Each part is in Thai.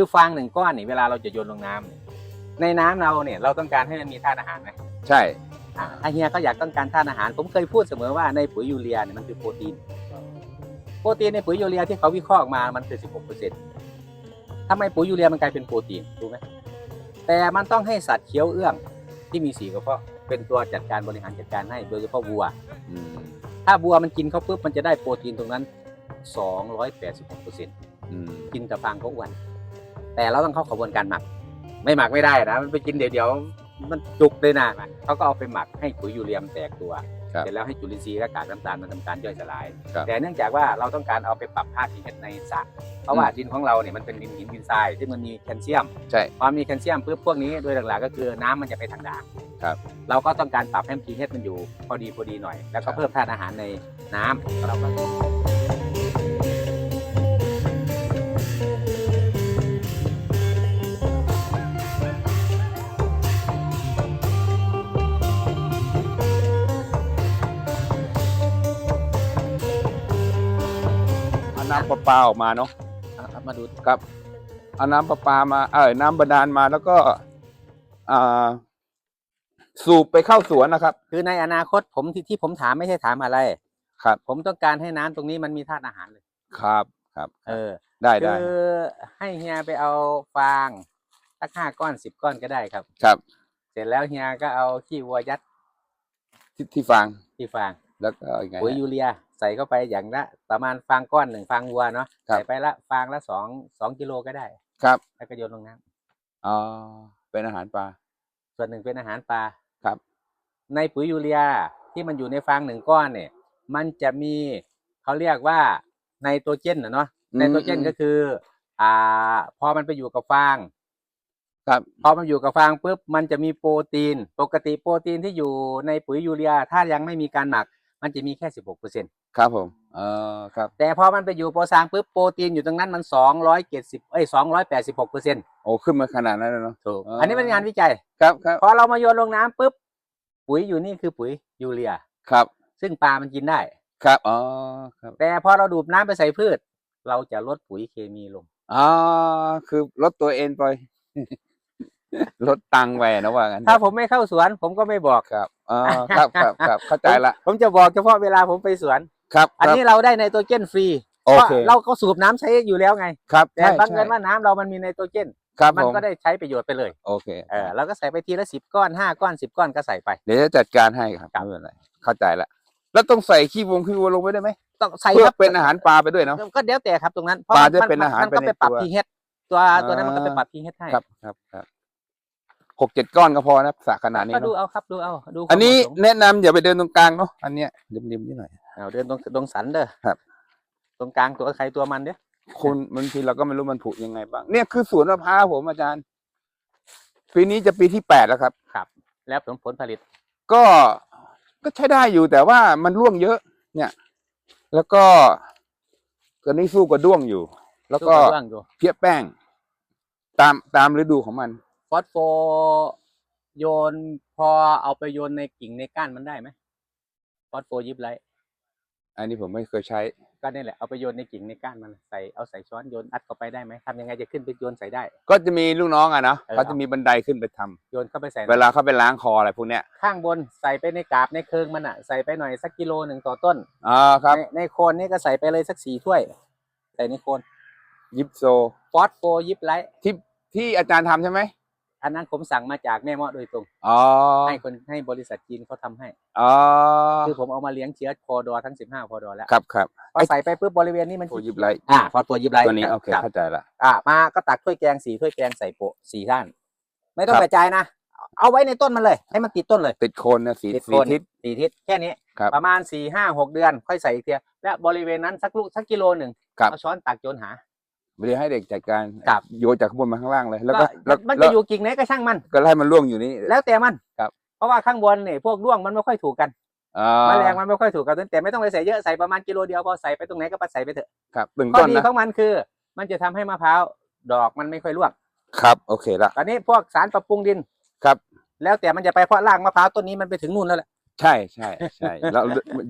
คือฟางหนึ่งก้อนนี่เวลาเราจะโยนลงน้ำเนี่ยในน้ำเราเนี่ยเราต้องการให้มันมีธาตุอาหารไหมใช่ อะถ้าเฮียก็อยากต้องการธาตุอาหาร ผมเคยพูดเสมอว่าในปุ๋ยยูเรียเนี่ยมันคือโปรตีน โปรตีนในปุ๋ยยูเรียที่เขาวิเคราะห์ออกมา มันคือ 16%ทำไมปุ๋ยยูเรียมันกลายเป็นโปรตีนรู้ไหมแต่มันต้องให้สัตว์เคี้ยวเอื้องที่มีสีกระเพาะเป็นตัวจัดการบริหารจัดการให้โดยเฉพาะวัว อืมถ้าวัวมันกินเข้าปุ๊บมันจะได้โปรตีนตรงนั้น 286%อืมกินกับฟางก็อ้วน แต่เราต้องเข้ากระบวนการหมัก ไม่หมักไม่ได้นะมันไปกินเดี๋ยวเดี๋ยวๆมันจุกเลยนะเขาก็เอาไปหมักให้ปุ๋ยยูเรียมนแตกตัวครับเสร็จแล้วให้จุลินทรีย์และกากน้ำตาลมันทำการย่อยสลายครับแต่เนื่องจากว่าเราต้องการเอาไปปรับธาตุที่เห็ดในสระเพราะว่าดินของเราเนี่ยมันเป็นดินหินดินทรายซึ่งมันมีแคลเซียมใช่พอมีแคลเซียมปุ๊บพวกนี้โดยหลักๆก็คือน้ำมันจะไปทางด่างครับ เราก็ต้องการปรับให้พีเมันอยู่พอดีพอดีหน่อย แล้วครัก็บเพิ่มธาตุอาหารในน้ำเราก็ น้ำประปาออกมาเนาะเอาเอามาดูครับเอาน้ำประปามา เออน้ำบาดาลมาแล้วก็อ่าสูบไปเข้าสวนนะครับ คือในอนาคตผมที่ที่ผมถามไม่ใช่ถามอะไร ครับ ผมต้องการให้น้ำตรงนี้มันมีธาตุอาหารเลย ครับครับเออได้ได้คือให้เฮียไปเอาฟางสักห้าก้อนสิบก้อนก็ได้ครับ ครับเสร็จแล้วเฮียก็เอาขี้วัวยัดที่ที่ฟางที่ฟางแล้วก็ยังไงปุ๋ยฮะยูเรีย ใส่เข้าไปอย่างละประมาณฟางก้อนหนึ่งฟางวัวเนาะครับ ใส่ไปละฟางละสองสองกิโลก็ได้ ครับแล้วก็โยนลงน้ำอ๋อเป็นอาหารปลาส่วนหนึ่งเป็นอาหารปลาครับ ในปุ๋ยยูเรียที่มันอยู่ในฟางหนึ่งก้อนเนี่ย มันจะมีเขาเรียกว่าไนโตรเจนนะเนาะอืมไนโตรเจนก็คือ อ่า พอมันไปอยู่กับฟาง ครับพอมันอยู่กับฟางปุ๊บมันจะมีโปรตีน ปกติโปรตีนที่อยู่ในปุ๋ยยูเรีย ถ้ายังไม่มีการหมัก มันจะมีแค่สิบหกเปอร์เซ็นครับผมเออครับแต่พอมันไปอยู่โปรซางปุ๊บโปรตีนอยู่ตรงนั้นมันสองร้อยเจ็ดสิบเอ้ยสองร้อยแปดสิบหกเปอร์เซ็นต์โอ้ขึ้นมาขนาดนั้นเลยเนาะถูกอ่าอันนี้เป็นงานวิจัยครับครับพอเรามาโยนลงน้ำปุ๊บปุ๋ยอยู่นี่คือปุ๋ยยูเรียครับ ซึ่งปลามันกินได้ครับอ๋อครับแต่พอเราดูดน้ำไปใส่พืช เราจะลดปุ๋ยเคมีลงอ๋อคือลดตัวเองไป ลดตังค์ไปนะว่างั้นถ้าผมไม่เข้าสวน ผมก็ไม่บอกครับอ๋อครับครับครับเข้าใจละผมผมจะบอกเฉพาะเวลาผมไปสวนครับ อันครับนี้เราได้ไนโตรเจนฟรีโอเคพราะเราก็สูบน้ำใช้อยู่แล้วไง ครับแต่ใช่บังใช่เอิญว่าน้ำเรามันมีไนโตรเจนครับมันผมก็ได้ใช้ประโยชน์ไปเลย โอเคเออเราก็ใส่ไปทีละสิบก้อนห้าก้อนสิบก้อนก็ใส่ไป เดี๋ยวจะจัดการให้ครับครับไม่เป็นไรเข้าใจละแล้วต้องใส่ขี้วงขี้วัวลงไปได้ไหมต้องใส่เพื่คอรับเป็นอาหารปลาไปด้วยเนาะก็เดี๋ยวแต่ครับตรงนั้นปลามัจะเป็นอาหารมันก็ไปไปในปรับตัวพีเฮตัวตัวนั้นมันก็ไปอ่าปรับพีเฮให้ครับครับครับ หกเจ็ดก้อนก็พอนะสระขนาดนี้ก็ดูเนาะเอาครับดูเอาดูอันนี้ความเหมาะสมแนะนำอย่าไปเดินตรงกลางเนาะอันเนี้ยริมๆนิดหน่อย เอาเดินตรงตรงสันเด้อครับ ตรงกลางตัวใครตัวมันเด้อคุณบางทีเราก็ไม่รู้มันผุยังไงบ้างเนี่ยคือสวนมะพร้าวผมอาจารย์ปีนี้จะปีที่แปดแล้วครับครับแล้วผลผลผลิตก็ก็ใช้ได้อยู่แต่ว่ามันร่วงเยอะ เนี่ย แล้วก็ตอนนี้สู้กับด้วงอยู่ แล้วก็สู้บเรื่องอยู่เพี้ยแป้ง ตามตามฤดูของมัน ฟอสโฟโยนพอเอาไปโยนในกิ่งในก้านมันได้ไหมฟอสโฟยิบไลท์อันนี้ผมไม่เคยใช้ ก็นี่แหละเอาไปโยนในกิ่งในก้านมันใส่เอาใส่ช้อนโยนอัดเข้าไปได้ไหมทำยังไงจะขึ้นไปโยนใส่ได้ ก็จะมีลูกน้องอะเนาะเออเขาจะมีบันไดขึ้นไปทำโยนเข้าไปใส่เวลาเขาไปล้างคออะไรพวกเนี้ยข้างบนใส่ไปในกาบในเคิงมันอะใส่ไปหน่อยสักกิโลหนึ่งต่อต้นอ่าครับ ในในโคนนี่ก็ใส่ไปเลยสักสี่ถ้วย ใส่ในโคนยิปโซฟอสโฟยิบไลท์ที่ที่อาจารย์ทำใช่ไหม อันนั้นผมสั่งมาจากแม่เมาะโดยตรงอ๋อให้คนให้บริษัทจีนเขาทำให้ อ๋อคือผมเอามาเลี้ยงเชื้อพอดอทั้งสิบห้าพอดอแล้วครับครับพอใส่ไปปุ๊บบริเวณนี้มันโอ้ยิบไลท์อ่าฟอสโฟยิบไลท์ตัวนี้โอเครับเข้าใจละอ่ามาก็ตักถ้วยแกงสี่ถ้วยแกงใส่โปะสี่ด้าน ไม่ต้องครับกระจายนะเอาไว้ในต้นมันเลย ให้มันติดต้นเลย ติดโคนเนี่ยสีติดสีโคนทิศสี่ทิศแค่นี้ครับประมาณสี่ห้าหกเดือน ค่อยใส่อีกเทียและบริเวณนั้นสักลูกสักกิโลหนึ่งครับเอาช้อนตักโยนหา ไม่ได้ให้เด็กจัดการครับ โยนจากข้างบนมาข้างล่างเลย แล้วก็ก็แล้วมันแล้จะวอยู่กิ่งไหนก็ช่างมัน ก็ให้มันล่วงอยู่นี่ แล้วแต่มันครับ เพราะว่าข้างบนเนี่ยพวกร่วงมันไม่ค่อยถูกกันอ่าแมลงมันไม่ค่อยถูกกันแต่ไม่ต้องไปใส่เยอะใส่ประมาณกิโลเดียวพอใส่ไปตรงไหนก็ไปใส่ไปเถอะครับหนึ่งข้อต้นดีนะของมันคือ มันจะทำให้มะพร้าวดอกมันไม่ค่อยร่วงครับ โอเคละ ตอนนี้พวกสารปรับปรุงดินครับ แล้วแต่มันจะไปเพราะรากมะพร้าวต้นนี้มันไปถึงนู่นแล้วแหละ ใช่ใช่ใช่เรา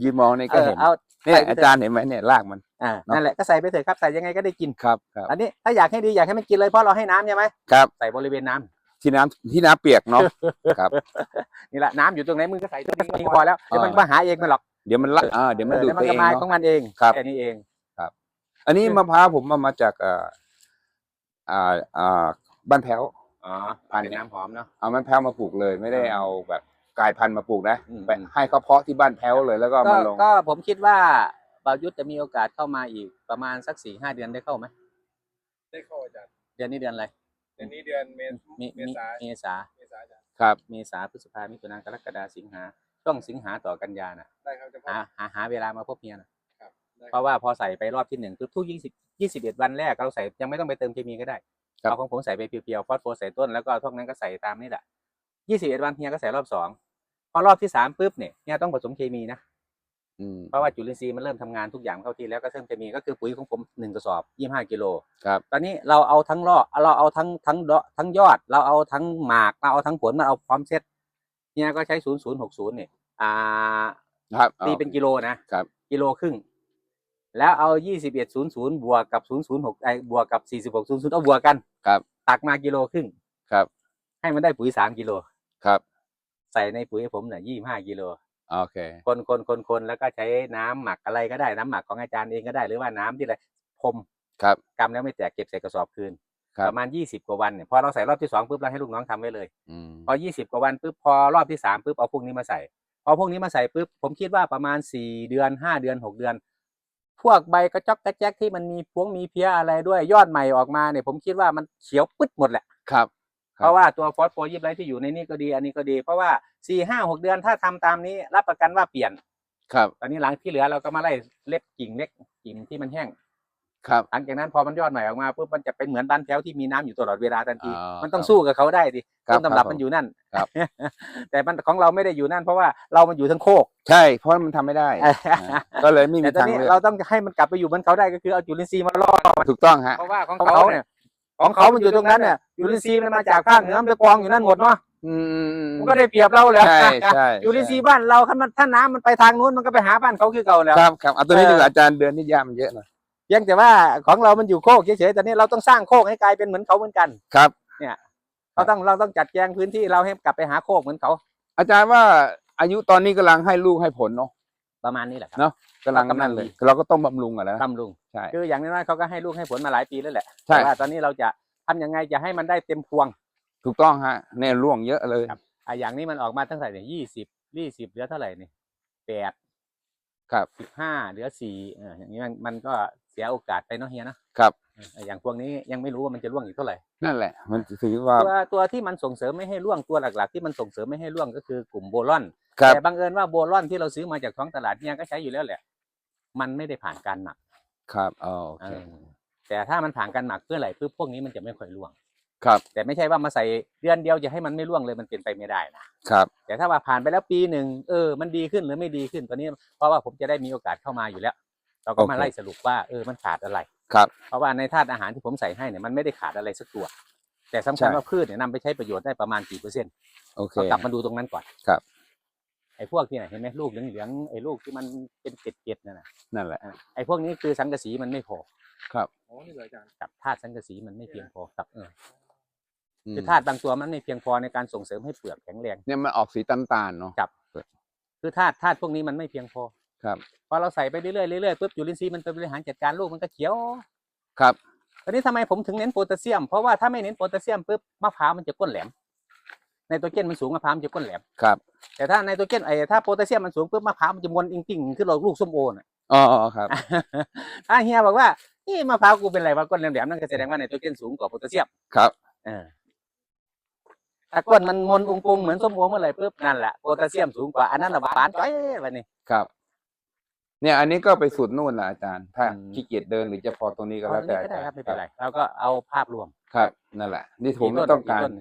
ยืนมองนี่เอก็อเห็นเอาเนี่ยใส่ไปอาเถอะจารย์เห็นไหมเนี่ยรากมัน อ่าเนอะ นั่นแหละก็ใส่ไปเถอะครับใส่ยังไงก็ได้กิน ครับครับอันนี้ถ้าอยากให้ดีอยากให้มันกินเลยเพราะเราให้น้ำใช่ไหมครับใส่บริเวณน้ำที่น้ำที่น้ำเปียกเนาะ ครับนี่แหละน้ำอยู่ตรงไหนมึงก็ใส่ตรงนี้ก็พอแล้วเดี๋ยวมันมาหาเองมันหรอกเดี๋ยวมันละอ่าเดี๋ยวมันเออดูดเดี๋ยวมันตัวเอก็งมาเนาะของมันเองครับ แค่นี้เอง อันนี้มะพร้าวผมมามาจากเอ่ออ่าอ่าบ้านแพ้ว อ๋อพันธุ์เป็นน้ำหอมเนาะ เอาบ้านแพ้วมาปลูกเลยไม่ได้เอาแบบ กลายพันธุ์มาปลูกนะอืม ไปให้เขาเพาะที่บ้านแพ้วเลยแล้วก็ก็มาลงก็ผมคิดว่าบายุทธจะมีโอกาสเข้ามาอีกประมาณสักสี่ห้าเดือนได้เข้าไหมได้เข้าอาจารย์เดือนนี้เดือนอะไรเดือนนี้เดือนเมษมีเมมีษาเมษาเมษาอาจารย์ครับ เมษาพฤษภามิถุนากรกฎาสิงหาช่วงสิงหาต่อกันยาน่ะได้ครับจะพหาหาหาเวลามาพบเฮียน่ะได้เพราะว่าพอใส่ไปรอบที่หนึ่งทุกยี่สิบยี่สิบเอ็ดวันแรกเราใส่ยังไม่ต้องไปเติมเคมีก็ได้ครับ เอาของผมใส่ไปเพียวๆฟอสโฟใส่ต้นแล้วก็พวกนั้นก็ใส่ตามนี่แหละยี่สิบเอ็ดวันเฮียก็ใส่รอบสอง พอรอบที่สามปุ๊บเนี่ยเฮียต้องผสมเคมีนะอืมเพราะว่าจุลินทรีย์มันเริ่มทำงานทุกอย่างเข้าที่แล้วก็เริ่มเคมีก็คือปุ๋ยของผมหนึ่งกระสอบยี่ห้ากิโลครับตอนนี้เราเอาทั้งรอเราเอาทั้งทั้งดอกทั้งยอด เราเอาทั้งหมากเราเอาทั้งผลมาเอาพร้อมเซตเฮียก็ใช้ศูนย์ศูนย์หกศูนย์เนี่ยอ่าครับตีอาเป็นกิโลนะครับกิโลครึ่งแล้วเอายี่สิบเอ็ดศูนย์ศูนย์บวกกับศูนย์ศูนย์หกไอ้บวกกับสี่สิบหกศูนย์ศูนย์เอาบวกกัน ครับ ตักมากิโลครึ่ง ครับ ให้มันได้ปุ๋ยสามกิโล ครับ ใส่ในปุ๋ยให้ผมเนี่ยยี่ห้ากิโลโอเค คนคนคนคนแล้วก็ใช้น้ำหมักอะไรก็ได้น้ำหมักของอาจารย์เองก็ได้หรือว่าน้ำที่อะไรพรมครับ กำแล้วไม่แตกเก็บใส่กระสอบคืน ครับ ประมาณยี่สิบกว่าวันเนี่ยพอเราใส่รอบที่สองปุ๊บเราให้ลูกน้องทำไว้เลย อืมพอยี่สิบกว่าวันปุ๊บพอรอบที่สามปุ๊บเอาพวกนี้มาใส่พอพวกนี้มาใส่ปุ๊บผมคิดว่าประมาณสี่เดือนห้าเดือนหกเดือน พวกใบกระจอกกระแจกที่มันมีพวงมีเพี้ยอะไรด้วยยอดใหม่ออกมาเนี่ยผมคิดว่ามันเขียวปึ๊ดหมดแหละ ครับครับ เพราะว่าตัวฟอสโฟยิบไรที่อยู่ในนี้ก็ดีอันนี้ก็ดี เพราะว่าสี่ห้าหกเดือนถ้าทำตามนี้ รับประกันว่าเปลี่ยน ครับ ตอนนี้หลังที่เหลือเราก็มาไล่เล็บกิ่งเล็กกิ่งที่มันแห้ง ครับ หลังจากนั้นพอมันยอดใหม่ออกมาปุ๊บมันจะเป็นเหมือนบ้านแถวที่มีน้ำอยู่ตลอดเวลาทันทีอ๋อมันต้องครับสู้กับเขาได้ดิครับต้นตำรับครับมันอยู่นั่นครับ แต่มันของเราไม่ได้อยู่นั่น เพราะว่าเรามันอยู่ทั้งโคก ใช่ เพราะมันทำไม่ได้อ่าก็เลยไม่มีแต่ตอนทางนี้เลือกเราต้องให้มันกลับไปอยู่เหมือนเขาได้ก็คือเอาจุลินทรีย์มาล่อมันถูกต้องฮะเพราะว่าของเขาเนี่ย ของเขามันอยู่ตรงนั้นเนี่ยจุลินทรีย์มันมาจากภาคเหนือมันไปกองอยู่นั่นหมดเนาะอืม มันก็ได้เปรียบเราเลยใช่ใช่จุลินทรีย์บ้านเราถ้ามันถ้าน้ำมันไปทางนู้นมันก็ไปหาบ้านเขาคือเก่าแล้ว ครับครับเอาตัวนี้เออดีกว่าอาจารย์เดือนนี่ยามันเยอะหน่อยเพียงแต่ว่าของเรามันอยู่โคกเฉยๆแต่นี่เราต้องสร้างโคกให้กลายเป็นเหมือนเขาเหมือนกัน ครับ เราต้องเราต้องจัดแจงพื้นที่เราให้กลับไปหาโคกเหมือนเขาอาจารย์ว่าอายุตอนนี้กำลังให้ลูกให้ผลเนาะประมาณนี้แหละครับเนอะกำลังกำลังนั่นเลยดีเราก็ต้องบำรุงอะนะบำรุง ใช่ คืออย่างน้อยๆเขาก็ให้ลูกให้ผลมาหลายปีแล้วแหละใช่ แต่ว่าตอนนี้เราจะทำยังไงจะให้มันได้เต็มพวง ถูกต้องฮะเนี่ยร่วงเยอะเลย ครับ อะอย่างนี้มันออกมาตั้งแต่เนี่ยยี่สิบยี่สิบเหลือเท่าไหร่นี่แปดครับ สิบห้าเหลือสี่เอออย่างนี้มันมันก็เสียโอกาสไปเนาะเฮียนะครับ เอออย่างพวกนี้ยังไม่รู้ว่ามันจะร่วงอีกเท่าไหร่ นั่นแหละ มันถือว่าตัวตัวที่มันส่งเสริมไม่ให้ร่วงตัวหลัก ๆ ที่มันส่งเสริมไม่ให้ร่วงก็คือกลุ่มโบลอน ครับ แต่บังเอิญว่าโบลอนที่เราซื้อมาจากท้องตลาดเนี่ยก็ใช้อยู่แล้วแหละ มันไม่ได้ผ่านการหมัก ครับอ๋อโอเอเคอแต่ถ้ามันผ่านการหมักเพื่ออะไรเพื่อพวกนี้มันจะไม่ค่อยร่วง ครับแต่ไม่ใช่ว่ามาใส่เดือนเดียวจะให้มันไม่ร่วงเลยมันเป็นไปไม่ได้นะครับแต่ถ้าว่าผ่านไปแล้วปีหนึ่งเออ มันดีขึ้นหรือไม่ดีขึ้นตอนนี้ เพราะว่าผมจะได้มีโอกาสเข้ามาอยู่แล้ว เราก็มาโอเคไล่สรุปว่าเออมันขาดอะไร ครับ เพราะว่าในธาตุอาหารที่ผมใส่ให้เนี่ยมันไม่ได้ขาดอะไรสักตัว แต่สำคัญใช่ ว่าพืชเนี่ยนำไปใช้ประโยชน์ได้ประมาณกี่เปอร์เซ็นต์โอเค ก็กลับมาดูตรงนั้นก่อนครับ ไอ้พวกที่ไหนเห็นไหมลูกเหลืองๆไอ้ลูกที่มันเป็นเกล็ดๆนั่นน่ะนั่นแหละอะไอ้พวกนี้คือสังกะสีมันไม่พอครับโอ้นี่เลยอาจารย์กับธาตุสังกะสีมันไม่เพียงพอครับเอออืมคือธาตุบางตัวมันไม่เพียงพอในการส่งเสริมให้เปลือกแข็งแรงเนี่ยมันออกสีตาลๆเนาะคือธาตุธาตุพวกนี้มันไม่เพียงพอครับพอเราใส่ไปเรื่อยๆเรื่อยๆปุ๊บจุลินทรีย์มันไปบริหารจัดการลูกมันก็เขียว ครับตอนนี้ทำไมผมถึงเน้นโพแทสเซียมเพราะว่าถ้าไม่เน้นโพแทสเซียมปุ๊บมะพร้าวมันจะก้นแหลม ในตัวเจนมันสูงมะพร้าวมันจะก้นแหลมครับแต่ถ้าในตัวเจนไอ้ถ้าโพแทสเซียมมันสูงปุ๊บมะพร้าวมันจะมวนอิงติ่งขึ้นเราลูกส้มโอน่ะอ๋ออ๋อครับถ้าเฮียบอกว่านี่มะพร้าวกูเป็นไรวะก้นแหลมๆนั่นก็แสดงว่าในตัวเจนสูงกว่าโพแทสเซียมครับเออถ้าก้นมันมนองค์ๆเหมือนส้มโอเมื่อไหร่ปุ๊บนั่นแหละโพแทสเซียมสูงกว่าอันนั้นละหวานจ้อยวันนี้ครับ เนี่ย อันนี้ก็ไปสุดนู่นแหละอาจารย์ ถ้าอืมขี้เกียจเดินหรือจะพอตรงนี้ก็แล้วแต่เอาตรงนี้ก็ได้อาจาครับย์ไม่เป็นไรเราก็เอาภาพรวมครับ นั่นแหละ นี่ผมกี่ต้นต้องการกี่ต้น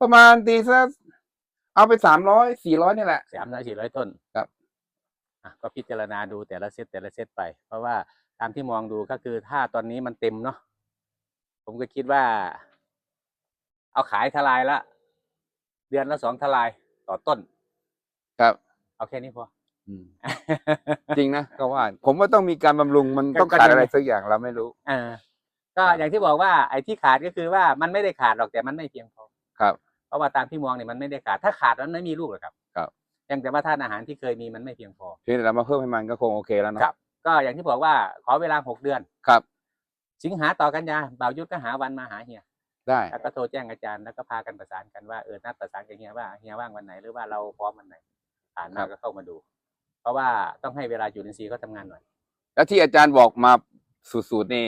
ประมาณตีสักเอาไปสามร้อยสี่ร้อยนี่แหละ สามร้อยสี่ร้อยต้นครับอะก็พิจารณาดูแต่ละเซตแต่ละเซตไป เพราะว่าตามที่มองดูก็คือถ้าตอนนี้มันเต็มเนาะผมก็คิดว่า เอาขายทลายละ เดือนละสองทลายต่อต้น ครับ เอาแค่นี้พอออืมจริงนะก็ว่า ผมว่าต้องมีการบำรุงมันต้องก็ขาดจริงอะไรสักอย่างเราไม่รู้เออก็อย่างที่บอกว่าไอ้ที่ขาดก็คือว่ามันไม่ได้ขาดหรอกแต่มันไม่เพียงพอครับ เพราะว่าตามที่มองเนี่ยมันไม่ได้ขาดถ้าขาดแล้วไม่มีลูกหรอกครับครับเพียงแต่ว่าธาตุอาหารที่เคยมีมันไม่เพียงพอเพียงแต่เรามาเพิ่มให้มันก็คงโอเคแล้วเนาะครับ ก็อย่างที่บอกว่าขอเวลาหกเดือนครับ สิงหาต่อกันยาบ่าวยุทธก็หาวันมาหาเฮียได้แล้วก็โทรแจ้งอาจารย์แล้วก็พากันประสานกันว่าเออนัดประสานกับเฮียว่าเฮียว่างวันไหนหรือว่าเราพร้อมวันไหนผ่านมาก็เข้ามาดู เพราะว่าต้องให้เวลาอยู่ในซีเขาทำงานหน่อย แล้วที่อาจารย์บอกมาสูตรๆนี่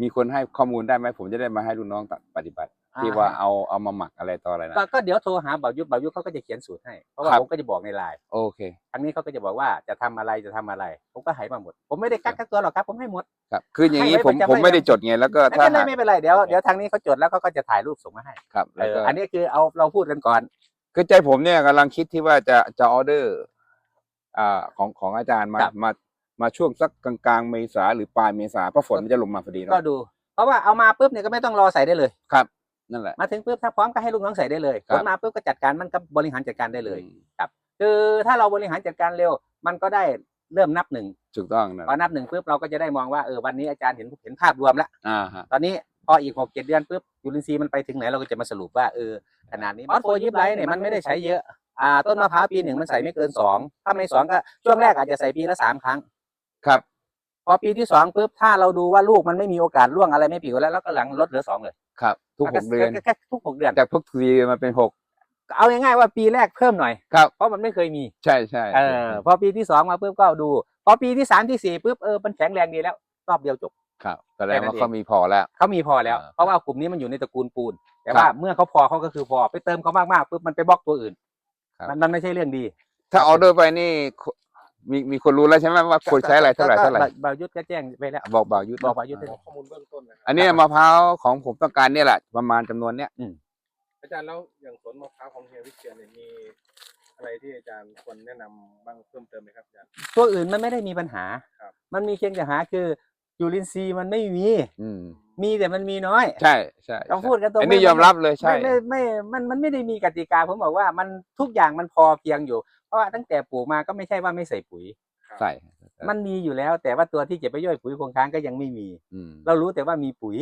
มีคนให้ข้อมูลได้ไหมผมจะได้มาให้ลูกน้องปฏิบัติ ที่ว่าเอาเอามาหมักอะไรต่ออะไรนะ ก็ก็เดี๋ยวโทรหาบ่าวยุทธบ่าวยุทธเขาก็จะเขียนสูตรให้ เพราะว่าครับ ผมก็จะบอกในไลน์โอเคทางนี้เขาก็จะบอกว่าจะทำอะไรจะทำอะไร ผมก็ให้มาหมด ผมไม่ได้กักกักตัวหรอกครับ ผมให้หมด ครับ คืออย่างนี้ให้ผมไว้ประจำผมไม่ได้ไว้จดไงแล้วก็ไม่ถ้าเป็นไรหาก ไม่เป็นไรเดี๋ยวเดี๋ยวทางนี้เขาจดแล้วเขาก็จะถ่ายรูปส่งมาให้ครับเอแล้วอก็อันนี้คือเอาเราพูดกันก่อน คือใจผมเนี่ยกำลังคิดที่ว่าจะจะออเดอร์อ่าของของอาจารย์มาครับ มามาช่วงสักกลางๆเมษาหรือปลายเมษาเพราะฝนมันจะลงมาพอดีก็เนาะ ดู เพราะว่าเอามาปุ๊บเนี่ยก็ไม่ต้องรอใส่ได้เลยครับ นั่นแหละ มาถึงปุ๊บถ้าพร้อมก็ให้ลูกน้องใส่ได้เลยครัผบลมาปุ๊บก็จัดการมันก็บริหารจัดการได้เลยอืมคือถ้าเราบริหารจัดการเร็ว มันก็ได้เริ่มนับหนึ่งถูกต้องนะพอนับหนึ่งปุ๊บเราก็จะได้มองว่าเออวันนี้อาจารย์เห็นเห็นภาพรวมแล้ว อ่าฮะ ตอนนี้พออีกหกเจ็ดเดือนปุ๊บยูรินทรีย์มันไปถึงไหนเราก็จะมาสรุปว่าเออขนาดนี้มอสโฟยิบไลท์เนี่ยมันไม่ได้ใช้เยอะอ่าต้นมะพร้าวปีหนึ่งมันใส่ไม่เกินสองถ้าไม่สองก็ช่วงแรกอาจจะใส่ปีละสามครั้งครับ พอปีที่สองปุ๊บถ้าเราดูว่าลูกมันไม่มีโอกาสร่วงอะไรไม่ผิวแล้วแล้วก็หลังลดเหลือสองเลยครับ ทุกหกเดือนแค่แค่ทุกหกเดือนจากทุกทีมาเป็นหกเอาง่ายๆว่าปีแรกเพิ่มหน่อยครับเพราะมันไม่เคยมี ใช่ใช่เออพอปีที่สองมาปุ๊บก็ดู พอปีที่สามที่สี่ปุ๊บเออมันแข็งแรงดีแล้ว รอบเดียวจบครับแสดงแค่นั้นว่าเองเขามีพอแล้วเขามีพอแล้วอ่าเพราะว่ากลุ่มนี้มันอยู่ในตระกูลปูน แต่ครับว่าเมื่อเขาพอเขาก็คือพอไปเติมเขามากๆปุ๊บมันไปบล็อกตัวอื่นครับมันมันไม่ใช่เรื่องดี ถ้าออเดอร์ไปนี่ มีมีคนรู้แล้วใช่ไหมว่าควรใช้อะไรเท่าไหร่ก็เท่าไหร่ก็บาวยุทธก็แจ้งไปแล้วบอกบ่าวยุทธบอกบ่าวยุทธขอข้อมูลเบื้องต้นนะครับอันนี้มะพร้าวของผมต้องการเนี่ยแหละประมาณจำนวนเนี้ยอาจารย์แล้วอย่างสวนมะพร้าวของเฮียวิเชียรเนี่ยมีอะไรที่อาจารย์ควรแนะนำบ้างเพิ่มเติมไหมครับอาจารย์ ตัวอื่นมันไม่ได้มีปัญหา ครับ มันมีเพียงแต่หาคือยูรินซีย์มันไม่มี อืม มีแต่มันมีน้อย ใช่ใช่ต้องพูดกันตรงอันนี้ไม่ ยอมรับเลยใช่ ไม่ไม่ไม่ มันมันไม่ได้มีกติกาผมบอกว่ามันทุกอย่างมันพอเพียงอยู่เพ ราะว่าตั้งแต่ปลูกมาก็ไม่ใช่ว่าไม่ใส่ปุ๋ย ใส่มันมีอยู่แล้ว แต่ว่าตัวที่จะไปย่อยปุ๋ยคงค้างก็ยังไม่มีอืมเรารู้แต่ว่ามีปุ๋ย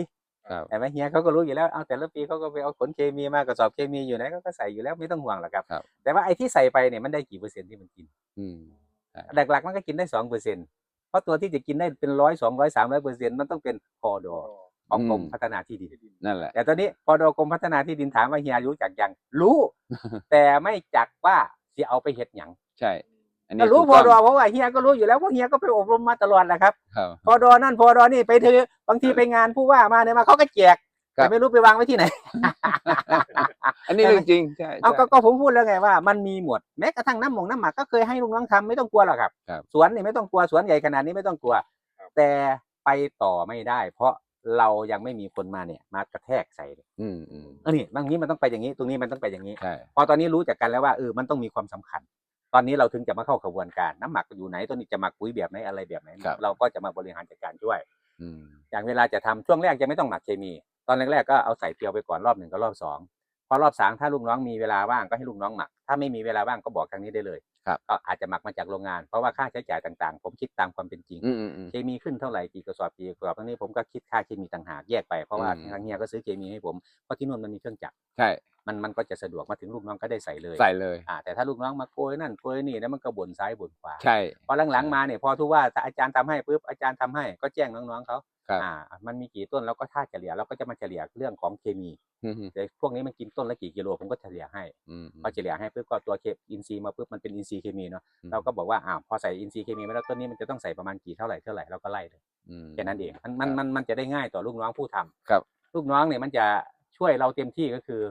ครับแต่ว่าเฮียเขาก็รู้อยู่แล้วเอาแต่ละปีเขาก็ไปเอาขนเคมีมากระสอบเคมีอยู่ไหนเขาก็ใส่อยู่แล้วไม่ต้องห่วงหรอกครับครับแต่ว่าไอ้ที่ใส่ไปเนี่ยมันได้กี่เปอร์เซ็นต์ที่มันกินอืมหลักๆมันก็กินได้สองเปอร์เซ็นต์เพราะตัวที่จะกินได้เป็นร้อยสองร้อยสามร้อยเปอร์เซ็นต์มันต้องเป็นพอดอของกรมอืมพัฒนาที่ดินนั่นแหละแต่ตอนนี้พอดอกรมพัฒนาที่ดินถามว่าเฮียรู้จักยังรู้ แต่ไม่จักว่า จะเอาไปเห็ดหยังใช่ อันนี้ก็รู้ถูกพอต้งดอเพราะว่าเฮียก็รู้อยู่แล้วเพราะเฮียก็ไปอบรมมาตลอดแหละครับครับพอดอนั่นพอดอนี่ไปเถอะบางทีไปงานผู้ว่ามาเนี่ยมาเขาก็แจกครับแต่ไม่รู้ไปวางไว้ที่ไหน อันนี้เรื่องจริงใช่เอาใช่ก็ก็ผมพูดแล้วไงว่ามันมีหมดแม้กระทั่งน้ำหมงน้ำหมักก็เคยให้ลุงน้องทำไม่ต้องกลัวหรอกครับครับ สวนนี่ไม่ต้องกลัวสวนใหญ่ขนาดนี้ไม่ต้องกลัว แต่ไปต่อไม่ได้ เพราะ เรายังไม่มีคนมาเนี่ย มากระแทกใส่เลยอืมอืมเออนี่บางนี้มันต้องไปอย่างนี้ตรงนี้มันต้องไปอย่างนี้ ใช่พอตอนนี้รู้จักกันแล้วว่าเออมันต้องมีความสำคัญ ตอนนี้เราถึงจะมาเข้าขบวนการน้ำหมักอยู่ไหนตัวนี้จะหมักปุ๋ยแบบไหนอะไรแบบไหนครับเราก็จะมาบริหารจัดการช่วยอืมอย่างเวลาจะทำช่วงแรกจะไม่ต้องหมักเคมี ตอนแรกๆก็เอาใส่เกลียวไปก่อนรอบหนึ่งกับรอบสองพอรอบสามถ้าลูกน้องมีเวลาว่างก็ให้ลูกน้องหมัก ถ้าไม่มีเวลาว่างก็บอกทางนี้ได้เลย ครับ ก็อาจจะหมักมาจากโรงงาน เพราะว่าค่าใช้จ่ายต่างๆ ผมคิดตามความเป็นจริง อืมอืมอืม เคมีขึ้นเท่าไหร่กี่กระสอบกี่กระสอบตรงนี้ผมก็คิดค่าเคมีต่างหากแยกไปเพราะว่าอืม ทางเฮียก็ซื้อเคมีให้ผมเพราะที่นู่นมันมีเครื่องจักรใช่ มันมันก็จะสะดวกมาถึงลูกน้องก็ได้ใส่เลยใส่เลย อ่าแต่ถ้าลูกน้องมาโกยนั่นโกยนี่แล้วมันก็บ่นซ้ายบ่นขวา ใช่ พอหลังๆมาเนี่ยพอทุกว่าถ้าอาจารย์ทำให้ปุ๊บอาจารย์ทำให้ก็แจ้งน้องๆเขา ครับอ่า มันมีกี่ต้นเราก็ค่าเฉลี่ยเราก็จะมาเฉลี่ยเรื่องของเคมีอืมอืมแต่พวกนี้มันกินต้นละกี่กิโลผมก็เฉลี่ยให้อืมพอเฉลี่ยให้ปุ๊บก็ตัวเคอินทรีย์มาปุ๊บมันเป็นอินทรีย์เคมีเนาะอืมเราก็บอกว่าอ่าพอใส่อินทรีย์เคมีมาแล้วต้นนี้มันจะต้องใส่ประมาณกี่เท่าไหร่เท่าไหร่เราก็ไล่เลยอืมแค่นั้นเองมันมันครับมันมันจะได้ง่ายต่อลูกน้องผู้ทำครับ ลูกน้องเนี่ยมันจะช่วยเราเต็มที่ก็คือ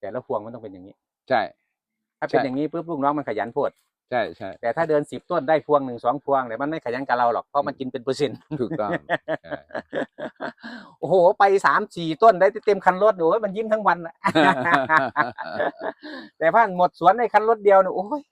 แต่ละพวงมันต้องเป็นอย่างนี้ ใช่ ถ้าเป็นใช่อย่างนี้ปุ๊บลูกน้องมันขยันโพด ใช่ใช่แต่ถ้าเดินสิบต้นได้พวงหนึ่งสองพวงเนี่ยมันไม่ขยันกับเราหรอกเพราะมันกินเป็นเปอร์เซ็นต์ถูกต้องใช่โอ้โห ไปสามสี่ต้นได้เต็มคันรถโอ้ยมันยิ้มทั้งวันน่ะแต่พอหมดสวนในคันรถเดียวเนี่ยโอ้ย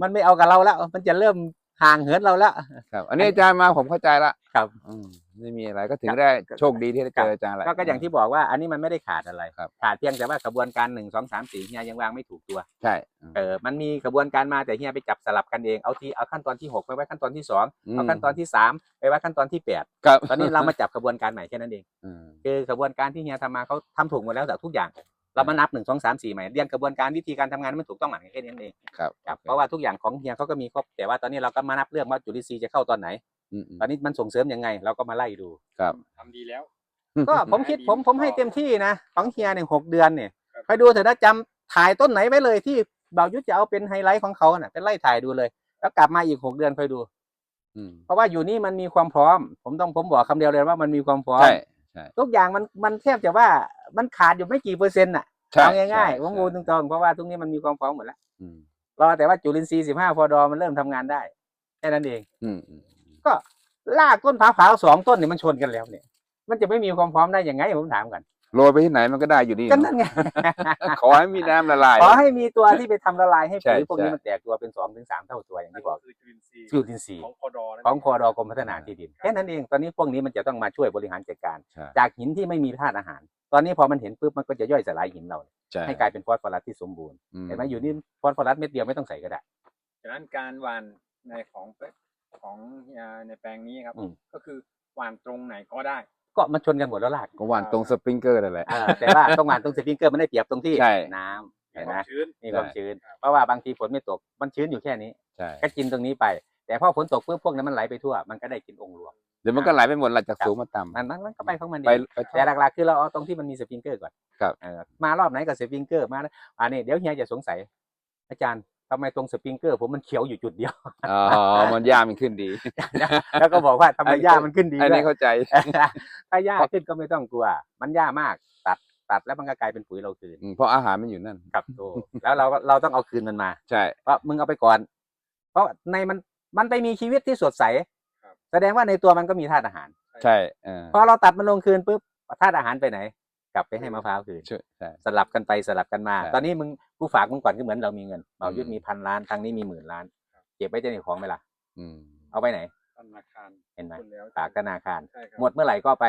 มันไม่เอากับเราแล้ว มันจะเริ่มห่างเหินเราแล้วครับ อันนี้อาจารย์มาผมเข้าใจละครับอืม ไม่มีอะไรก็ถือได้โชคดีที่ได้เจออาจารย์แหละก็ก็อย่างที่บอกว่าอันนี้มันไม่ได้ขาดอะไรครับขาดเพียงแต่ว่ากระบวนการหนึ่งสองสามสี่เฮียยังวางไม่ถูกตัวใช่อืมเออมันมีกระบวนการมาแต่เฮียไปจับสลับกันเองเอาที่เอาขั้นตอนที่หกไปไว้ขั้นตอนที่สองเอาขั้นตอนที่สามไปไว้ขั้นตอนที่แปดครับตอนนี้เรามาจับกระบวนการใหม่แค่นั้นเองอืมคือกระบวนการที่เฮียทำมาเขาทำถูกหมดแล้วแต่ทุกอย่างเรามานับหนึ่งสองสามสี่ใหม่เรียนกระบวนการวิธีการทำงานให้มันถูกต้องหมันแค่นี้เองครับครับเพราะว่าทุกอย่างของเฮียเขาก็มีครบแต่ว่าตอนนี้เราก็มานับเรื่องว่าจุลินทรีย์จะเข้าตอนไหน อืมอืมตอนนี้มันส่งเสริมยังไง เราก็มาไล่ดู ครับ ทำดีแล้ว ก็ผมคิดผมผมให้เต็มที่นะของเฮียเนี่ยหกเดือนเนี่ยครับ ไปดูเถอะนะจำถ่ายต้นไหนไว้เลยที่บ่าวยุทธจะเอาเป็นไฮไลท์ของเขาน่ะเป็นไล่ถ่ายดูเลย แล้วกลับมาอีกหกเดือนค่อยดู อืมเพราะว่าอยู่นี่มันมีความพร้อม ผมต้องผมบอกคำเดียวเลยว่ามันมีความพร้อมใช่ใช่ทุกอย่างมันมันแทบจะว่ามันขาดอยู่ไม่กี่เปอร์เซ็นต์น่ะใช่เอาง่ายๆใช่ผมพูดตรงๆเพราะว่าทุกนี้มันมีความพร้อมหมดแล้วอืมรอแต่ว่าจุลินทรีย์สิบห้าพอดอมันเริ่มทำงานได้แค่นั้นเอง อืมอืม ก็ลากต้นผาผาวสองต้นเนี่ยมันชนกันแล้วเนี่ย มันจะไม่มีความพร้อมได้ยังไงผมถามกันโรยไปที่ไหนมันก็ได้อยู่ดีก็นั่นไง ขอให้มีน้ำละลาย ขอให้มีตัวที่ไปทำละลายให้ใช่ปุ๋ยพวกนี้ใช่มันแตกตัวเป็นสองถึงสามเท่าตัวอย่างนั่นที่บก็อกคือจุลินทรีย์จุลินทรีย์ของพอดอนั่นของพเอดกรมพัฒนาที่ดินแค่นั้นเองตอนนี้พวกนี้มันจะต้องมาช่วยบริหารจัดการใช่จากหินที่ไม่มีธาตุอาหาร ตอนนี้พอมันเห็นปุ๊บมันก็จะย่อยสลายหินเราใช่ให้กลายเป็นฟอสฟอรัสที่สมบูรณ์อืมเห็นไหมอยู่นี่ฟอสฟอรัสเม็ดเดียวไม่ต้องใส่ก็ได้ฉะนั้นการหว่านในของ ของเฮียในแปลงนี้ครับ อืม ก็คือหว่านตรงไหนก็ได้ ก็มันชนกันหมดแล้วลากก็หวานตรงสปริงเกอร์นั่นแหละ เออแต่ว่าต้องหวานตรงสปริงเกอร์มันได้เปรียบตรงที่ใช่ น้ำมีเห็นคไหมวามชื้น มีความชื้น เพราะว่าบางทีฝนไม่ตกมันชื้นอยู่แค่นี้ ใช่ก็กินตรงนี้ไป แต่พอฝนตกปุ๊บพวกนั้นมันไหลไปทั่ว มันก็ได้กินองค์รวม เดี๋ยวมันก็ไหลไปหมดหลังจากสูงมาต่ำมันมันมันก็ไปของมันไปเองไป แต่หลักๆคือเราเอาตรงที่มันมีสปริงเกอร์ก่อนครับ เออมารอบไหนกับสปริงเกอร์มาอันนี้เดี๋ยวเฮียจะสงสัย อาจารย์ ทำไมตรงสปริงเกอร์ผมมันเขียวอยู่จุดเดียว อ๋อ มันย่ามันขึ้นดี แล้วก็บอกว่าทำไมอันนี้หญ้ามันขึ้นดีอันด้วนี้ยเข้าใจ ถ้าหญ้าขึ้นก็ไม่ต้องกลัว มันหญ้ามากตัดตัดแล้วมันก็กลายเป็นปุ๋ยเราคืนอืมเพราะอาหารมันอยู่นั่น ครับโตแล้วเราก็เราต้องเอาคืนมันมา ใช่ เพราะมึงเอาไปก่อน เพราะในมันมันไปมีชีวิตที่สดใสครับแสดงว่าในตัวมันก็มีธาตุอาหาร ใช่เออพอเราตัดมันลงคืนปุ๊บธาตุอาหารไปไหน กลับไปให้มะพร้าวคืนใช่ใช่ สลับกันไปสลับกันมาใช่ตอนนี้มึงกูฝากมึงก่อนก็เหมือนเรามีเงินเรายุทธอืมมีพันล้านทางนี้มีหมื่นล้าน เก็บไว้จะหนีของไหมล่ะอืมเอาไปไหน ธนาคารเห็นไหมคุณแล้วฝากธนาคาร ใช่ครับหมดเมื่อไหร่ก็ไป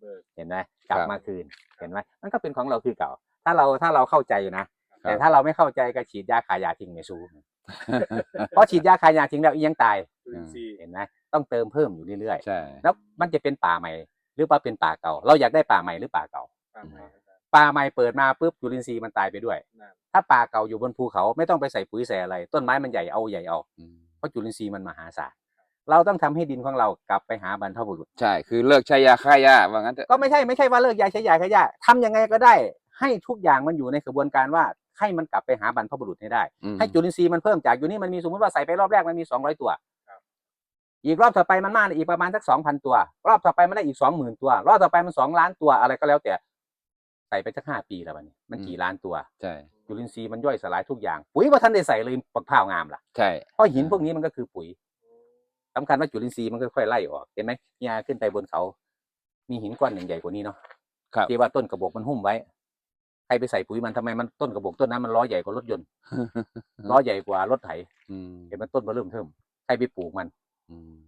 เบิก เห็นไหมกลับมาคืนเห็นไหมมันก็เป็นของเราคือเก่า ถ้าเราถ้าเราเข้าใจอยู่นะแต่ถ้าเราไม่เข้าใจก็ฉีดยาขายยาทิ้งในซูเพราะฉีดยาขายยาทิ้งแล้วอียังตายจุลินทรีย์เห็นไหมต้องเติมเพิ่มอยู่เรื่อยใช่ ๆแล้วมันจะเป็นป่าใหม่ หรือว่าเป็นป่าเก่า เราอยากได้ป่าใหม่หรือป่าเก่า ตามมาอาจารย์ป่าใหม่เปิดมาปุ๊บจุลินทรีย์มันตายไปด้วยนั่นถ้าป่าเก่าอยู่บนภูเขาไม่ต้องไปใส่ปุ๋ยใส่อะไร ต้นไม้มันใหญ่เอาใหญ่เอาอืมเพราะจุลินทรีย์มันมหาศาลเราต้องทำให้ดินของเรากลับไปหาบรรพบุรุษใช่คือเลิกใช้ยาฆ่าหญ้าว่างั้นเถอะก็ไม่ใช่ไม่ใช่ว่าเลิกยาใช้ยาขยะทำยังไงก็ได้ ให้ทุกอย่างมันอยู่ในกระบวนการว่าให้มันกลับไปหาบรรพบุรุษให้ได้อืมให้จุลินทรีย์มันเพิ่มจากอยู่นี่มันมีสมมติว่าใส่ไปรอบแรกมันมีสองร้อยตัวอีกรอบต่อไปมันมากอีกประมาณสักสองพันตัว รอบต่อไปมันได้อีกสองหมื่นตัว รอบต่อไปมันสองล้านตัวอะไรก็แล้วแต่ ใส่ไปสักห้าปีแล้ววันนี้มันกี่ล้านตัวใช่จุลินทรีย์มันย่อยสลายทุกอย่าง ปุ๋ยว่าท่านได้ใส่เลยปักผ้าวงามล่ะใช่เพราะหินพวกนี้มันก็คือปุ๋ยสำคัญว่าจุลินทรีย์มันค่อยๆไล่ออกเห็นไหมยาขึ้นไปบนเขา มีหินก้อนหนึ่งใหญ่กว่านี้เนาะครับที่ว่าต้นกระบอกมันหุ้มไว้ใครไปใส่ปุ๋ยมันทำไมมันต้นกระบอกต้นนั้นมันล้อใหญ่กว่ารถยนต์ล้อใหญ่กว่ารถไถอืมเห็นมันต้นมันเริ่มเทิมใครไปปลูกมันอืม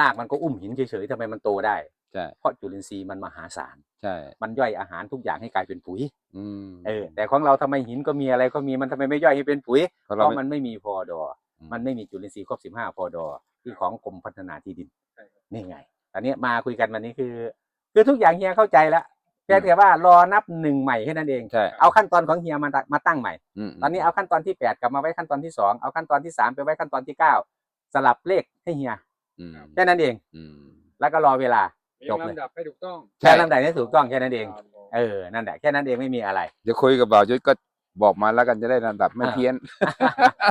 รากมันก็อุ้มหินเฉยๆทำไมมันโตได้ ใช่เพราะจุลินทรีย์มันมหาศาลใช่ มันย่อยอาหารทุกอย่างให้กลายเป็นปุ๋ยอืมเออแต่ของเราทำไมหินก็มีอะไรก็มีมันทำไมไม่ย่อยให้เป็นปุ๋ยเพราะเพเราราะไม่มันไม่มีพอดอ อืม มันไม่มีจุลินทรีย์ครบสิบห้าพอดอที่ของกรมพัฒนาที่ดินใช่ครับนี่ไงอันนี้มาคุยกันวันนี้คือ คือทุกอย่างเฮียเข้าใจแล้วแค่แต่ว่ารอนับหนึ่งใหม่แค่นั้นเอง ใช่เอาขั้นตอนของเฮียมาตั้งมาตั้งใหม่ มตอนนี้เอาขั้นตอนที่แปดกลับมาไว้ขั้นตอนที่สองเอาขั้นตอนที่สามไปไว้ขั้นตอนที่เก้าสลับเลขให้เฮียอืมแค่นั้นเอง อืมแล้วก็รอเวลามี จบเลย ลำดับให้ถูกต้องใช่ แค่ลำดับให้ถูกต้องแค่นั้นเอง ครับผมเออ นั่นแหละแค่นั้นเองไม่มีอะไร เดี๋ยวคุยกับบ่าวยุทธก็บอกมาแล้วกันจะได้ลำดับไม่อ่า เพี้ยน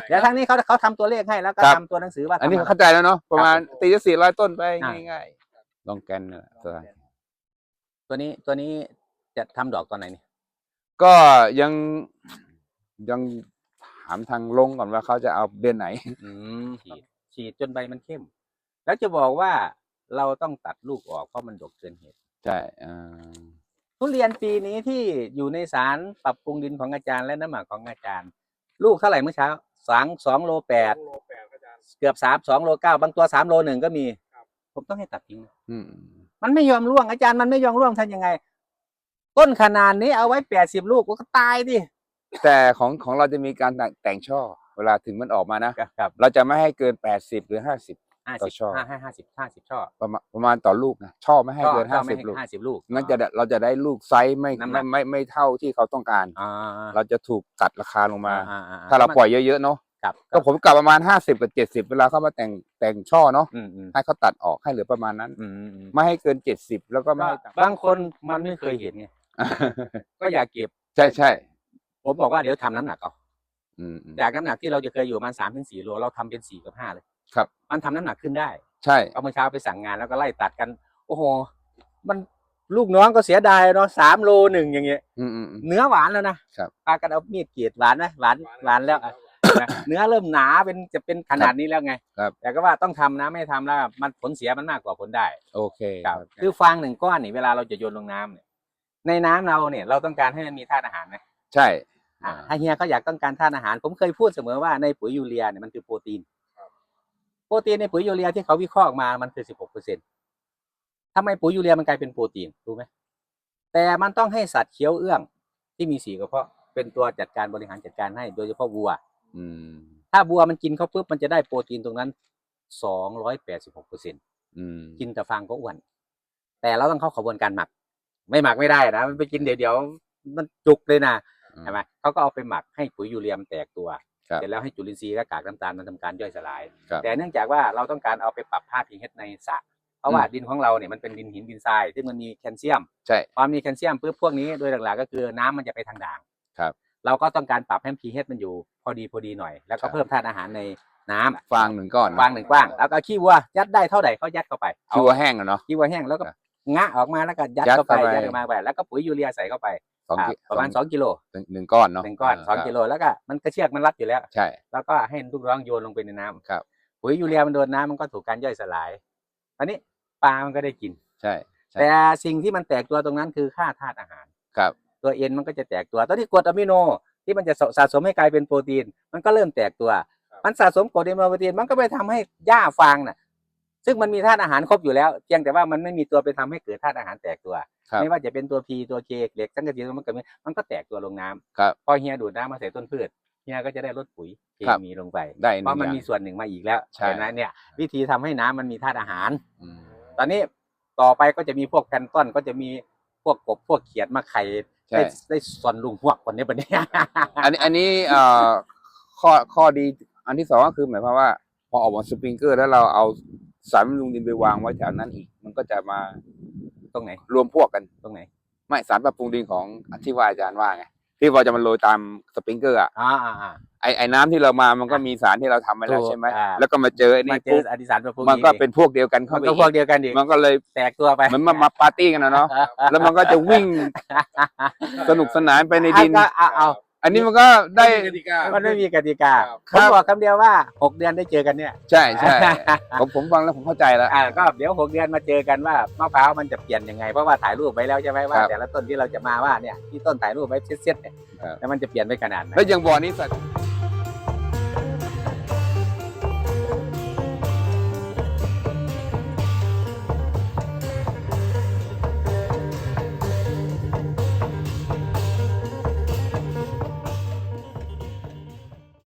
เดี๋ยวทางนี้เขาเขาทำตัวเลขให้แล้วก็ครับ ทำตัวหนังสือว่าอันนี้ทำะไร เข้าใจแล้วเนาะประมาณครับผมตีจะสี่ร้อยต้นไปอ่า ง่ายๆลองแกนน่ะสบายตัวนี้ตัวนี้จะทำดอกตอนไหนนี่ก็ยังยังถามทางลงก่อนว่าเขาจะเอาเดือนไหน อืมฉีดฉีดจนใบมันเข้ม แล้วจะบอกว่า เราต้องตัดลูกออกเพราะมันดกเกินเหตุใช่อ่าทุเรียนปีนี้ที่อยู่ในสารปรับปรุงดินของอาจารย์และน้ำหมักของอาจารย์ ลูกเท่าไหร่เมื่อเช้าสองสองโลแปดโลแปดอาจารย์เกือบสามสองโลเก้าบางตัวสามโลหนึ่งก็มีครับผมต้องให้ตัดทิ้งอืมมันไม่ยอมร่วงอาจารย์มันไม่ยอมร่วงทำยังไง ต้นขนาดนี้เอาไว้แปดสิบลูกก็ตายดิแต่ของของเราจะมีการแต่งแต่งช่อ เวลาถึงมันออกมานะ ครับ เราจะไม่ให้เกินแปดสิบหรือห้าสิบ ห้าต่สิอบช่อห้าห้าห้าสิบห้าสิบช่อประมาณประมาณต่อลูกนะช่อไม่ให้เกินช่ห้าอไม่สิบให้ลูกห้าสิบลูกงั้นจะได้เราจะได้ลูกไซส์ไม่น้ำหนัไม่กไม่ไม่เท่าที่เขาต้องการอ่าเราจะถูกตัดราคาลงมาอ่ถ้าเราปล่อยเยอะๆเนาะครับก็ผมกลับประมาณห้าสิบกับเจ็ดสิบเวลาเขามาแต่งแต่งช่อเนาะอืมอืมให้เขาตัดออกให้เหลือประมาณนั้นอืมอืมอืมไม่ให้เกินเจ็ดสิบแล้วก็ไม่ก็ให้ต่ำบางคนมันไม่เคยเห็นไงก็อยากเก็บใช่ใช่ผมบอกว่าเดี๋ยวทำน้ำหนักเอาอืมอืมจากน้ำหนักที่เราจะเคยอยู่ประมาณสามถึงสี่โลเราทำเป็นสี่กับห้าเลย ครับ มันทำน้ำหนักขึ้นได้ใช่ เอาเมื่อเช้าไปสั่งงานแล้วก็ไล่ตัดกัน โอ้โห มันลูกน้องก็เสียดายเนาะสามโลหนึ่งอย่างเงี้ย อืมอืมอืม เนื้อหวานแล้วนะครับพากันเอามีดกรีดหวานไหมหวานหวานแล้วอะนะเนื้อเริ่มหนาเป็นจะเป็นขนาดนี้แล้วไง ครับ แต่ก็ว่าต้องทำนะไม่ทำแล้วมันผลเสียมันมากกว่าผลได้ โอเคครับคือฟางหนึ่งก้อนนี่เวลาเราจะโยนลงน้ำเนี่ยในน้ำเราเนี่ยเราต้องการให้มันมีธาตุอาหารไหมใช่ อ่าถ้าเฮียเขาอยากต้องการธาตุอาหาร ผมเคยพูดเสมอว่าในปุ๋ยยูเรียเนี่ยมันคือโปรตีน โปรตีนในปุ๋ยยูเรียที่เขาวิเคราะห์ออกมามันคือ16เปอร์เซ็นต์ทำไมปุ๋ยยูเรียมันกลายเป็นโปรตีนรู้ไหมแต่มันต้องให้สัตว์เคี้ยวเอื้องที่มีสีกระเพาะเป็นตัวจัดการบริหารจัดการให้โดยเฉพาะวัว อืม ถ้าวัวมันกินเข้าปุ๊บมันจะได้โปรตีนตรงนั้น286เปอร์เซ็นต์อืมกินแต่ฟางก็อ้วน แต่เราต้องเข้าขบวนการหมัก ไม่หมักไม่ได้นะมันไปกินเดี๋ยวเดี๋ยวๆมันจุกเลยนะใช่ไหมเขาก็เอาไปหมักให้ปุ๋ยยูเรียมนแตกตัว ครับเสร็จแล้วให้จุลินทรีย์และกากน้ำตาลมันทำการย่อยสลาย ครับ แต่เนื่องจากว่าเราต้องการเอาไปปรับธาตุพีเในสระเพราะว่าดินของเราเนี่ยมันเป็นดินหินดินทรายซึ่งมันมีแคลเซียม ใช่พอมีแคลเซียมปุ๊บพวกนี้โดยหลักๆก็คือน้ำมันจะไปทางด่างครับเราก็ต้องการปรับให้ pH มันอยู่พอดีพอดีหน่อย แล้วก็ครับ เพิ่มธาตุอาหารในน้ำฟางหนึ่งก้อนนะวางหนึ่งกว้าง แล้วก็ขี้วัวยัดได้เท่าไหร่เขายัดเข้าไปเอาชัวร์แห้งอะเนาะ ขี้วัวแห้งแล้วก็ครับงะออกมาแล้วก็ยัดยัดเข้าไปเข้าไป ยัดออกมาไป แล้วก็ปุ๋ยยูเรียใส่เข้าไป สองอ่ากิประมาณสสององกิโลหนึ่งหนึ่งก้อนเนาะหนึ่งก้อนสองกิโลแล้วก็มันกระเชือกมันรัดอยู่แล้ว ใช่ แล้วก็ให้ลูกน้องโยนลงไปในน้ำครับปุ๋ยยูเรียมันโดนน้ำมันก็ถูกการย่อยสลายตอนนี้ปลามันก็ได้กินใช่ใช่ แต่สิ่งที่มันแตกตัวตรงนั้นคือค่าธาตุอาหารครับ ตัวเอ็นมันก็จะแตกตัวตอนที่กรดอะมิโนที่มันจะสะสมให้กลายเป็นโปรตีน มันก็เริ่มแตกตัว มันสะสมกรดอะมิโนโปรตีนมันก็ไปทำให้หญ้าฟางน่ะ ซึ่งมันมีธาตุอาหารครบอยู่แล้วเพียงแต่ว่ามันไม่มีตัวไปทำให้เกิดธาตุอาหารแตกตัว ครับไม่ว่าจะเป็นตัวพีตัวเคเหล็กสังกะสีมันก็มีมันก็แตกตัวลงน้ำครับ พอเฮียดูดน้ำมาใส่ต้นพืชเฮียก็จะได้ลดปุ๋ยเคครับ มีลงไปได้หเพนึ่ราะงมันอย่างมีส่วนหนึ่งมาอีกแล้วใช่ เห็นไหมเนี่ย วิธีทำให้น้ำมันมีธาตุอาหาร อืมตอนนี้ต่อไปก็จะมีพวกแพลนต้นก็จะมีพวกกบพวกเขียดมาไข่ใช่ได้ได้ส่วนลุงพวกคนนี้ปะเนี่ย อันนี้อันนี้เอ่อข้อข้อดีอันที่สองก็คือหมายความว่า พอออกมาสปริงเกอร์แล้วเราเอา สารบำรุงดินไปวางไว้แถวนั้นอีก มันก็จะมาตรงไหน รวมพวกกันตรงไหน ไม่สารปรับปรุงดินของที่ว่าอาจารย์ว่าไงที่ว่าจะมันโรยตามสปริงเกอร์อะอ่าอ่าอ่า ไอไอน้ำที่เรามามันก็มีสารที่เราทำไว้แล้วถูกใช่ไหมอ่า แล้วก็มาเจอไอ้มานี่เจปุ๊อบอดิสารประพวกมันก็เป็นพวกเดียวกันมัเข้านไปก็อีพวกกเดียวกันดิมันก็เลยแตกตัวไปเหมือนมามาปาร์ตี้กันนะเนาะแล้วมันก็จะวิ่งสนุกสนานไปในดิน อะก็เอาเอา อันนี้มันก็ได้ กติกา มันไม่มีกติกาครับผมบอกคำเดียวว่าหกเดือนได้เจอกันเนี่ย ใช่ใช่ผมผมฟังแล้วผมเข้าใจแล้ว อ่าก็เดี๋ยวหกเดือนมาเจอกันว่ามะพร้าวมันจะเปลี่ยนยังไงเพราะว่าถ่ายรูปไว้แล้วใช่ไหมว่า ครับแต่ละต้นที่เราจะมาว่าเนี่ยที่ต้นถ่ายรูปไว้เซ็ตๆเนี่ยครับ แล้วมันจะเปลี่ยนไปขนาดไหน แล้วยังบ่อนี้สัตว์